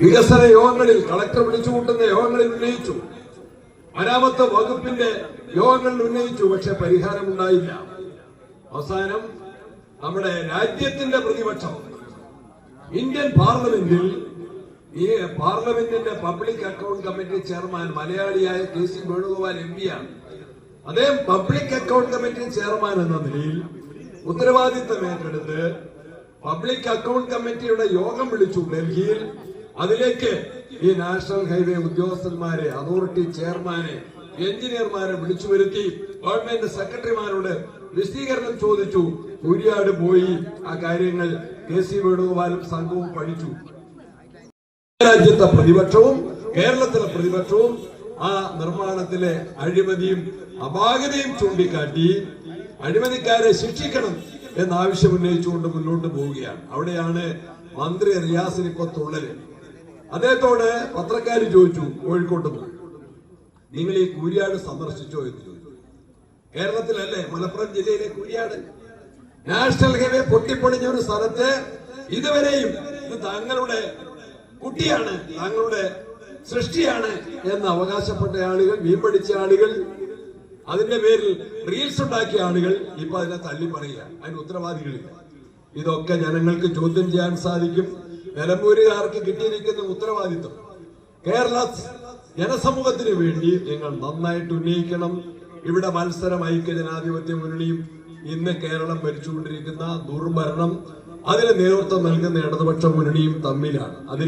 വികസന യോഗങ്ങളിൽ കളക്ടർ വിളിച്ചു കൂട്ടുന്ന യോഗങ്ങളിൽ ഉന്നയിച്ചു. മരാമത്ത് വകുപ്പിന്റെ യോഗങ്ങളിൽ ഉന്നയിച്ചു പക്ഷെ പരിഹാരമുണ്ടായില്ല. അവസാനം നമ്മുടെ രാജ്യത്തിന്റെ പ്രതിപക്ഷം ഇന്ത്യൻ പാർലമെന്റിൽ ഈ പാർലമെന്റിന്റെ പബ്ലിക് അക്കൗണ്ട് കമ്മിറ്റി ചെയർമാൻ മലയാളിയായ കെ സി വേണുഗോപാൽ എം പിയാണ് അദ്ദേഹം പബ്ലിക് അക്കൗണ്ട് കമ്മിറ്റി ചെയർമാൻ എന്ന നിലയിൽ ഉത്തരവാദിത്തം ഏറ്റെടുത്ത് പബ്ലിക് അക്കൗണ്ട് കമ്മിറ്റിയുടെ യോഗം വിളിച്ചു. ഡൽഹിയിൽ അതിലേക്ക് ഈ നാഷണൽ ഹൈവേ ഉദ്യോഗസ്ഥന്മാരെ അതോറിറ്റി ചെയർമാനെ എഞ്ചിനീയർമാരെ വിളിച്ചു വരുത്തി ഗവൺമെന്റ് സെക്രട്ടറിമാരോട് വിശദീകരണം ചോദിച്ചു. കുര്യാട് പോയി ആ കാര്യങ്ങൾ കെ സി വേണുഗോപാലും സംഘവും പഠിച്ചു. രാജ്യത്തെ പ്രതിപക്ഷവും കേരളത്തിലെ പ്രതിപക്ഷവും ആ നിർമ്മാണത്തിലെ അഴിമതിയും അപാകതയും ചൂണ്ടിക്കാട്ടി അഴിമതിക്കാരെ ശിക്ഷിക്കണം എന്ന ആവശ്യം ഉന്നയിച്ചുകൊണ്ട് മുന്നോട്ട് പോവുകയാണ്. അവിടെയാണ് മന്ത്രി റിയാസിനിപ്പോ തുള്ളൽ. അദ്ദേഹത്തോട് പത്രക്കാർ ചോദിച്ചു കോഴിക്കോട്ട് പോയി. നിങ്ങൾ ഈ കൂരിയാട് സന്ദർശിച്ചോ എന്ന് ചോദിച്ചു. കേരളത്തിലല്ലേ? മലപ്പുറം ജില്ലയിലെ കൂരിയാട്. നാഷണൽ ഹൈവേ പൊട്ടിപ്പൊളിഞ്ഞ ഒരു സ്ഥലത്ത് ഇതുവരെയും ഇത് താങ്കളുടെ കുട്ടിയാണ് താങ്കളുടെ സൃഷ്ടിയാണ് എന്ന് അവകാശപ്പെട്ട ആളുകൾ മീൻ പഠിച്ച ആളുകൾ അതിന്റെ പേരിൽ റീൽസ് ഉണ്ടാക്കിയ ആളുകൾ ഇപ്പൊ അതിനെ തള്ളി പറയുക അതിന് ഉത്തരവാദികളില്ല. ഇതൊക്കെ ജനങ്ങൾക്ക് ചോദ്യം ചെയ്യാൻ സാധിക്കും. നിലമ്പൂരുകാർക്ക് കിട്ടിയിരിക്കുന്ന ഉത്തരവാദിത്വം കേരള ജനസമൂഹത്തിന് വേണ്ടി നിങ്ങൾ നന്നായിട്ട് ഉന്നയിക്കണം. ഇവിടെ മത്സരം ഐക്യ ജനാധിപത്യ മുന്നണിയും ഇന്ന് കേരളം ഭരിച്ചുകൊണ്ടിരിക്കുന്ന ദുർഭരണം അതിന് നേതൃത്വം നൽകുന്ന ഇടതുപക്ഷ മുന്നണിയും തമ്മിലാണ്. അതിന്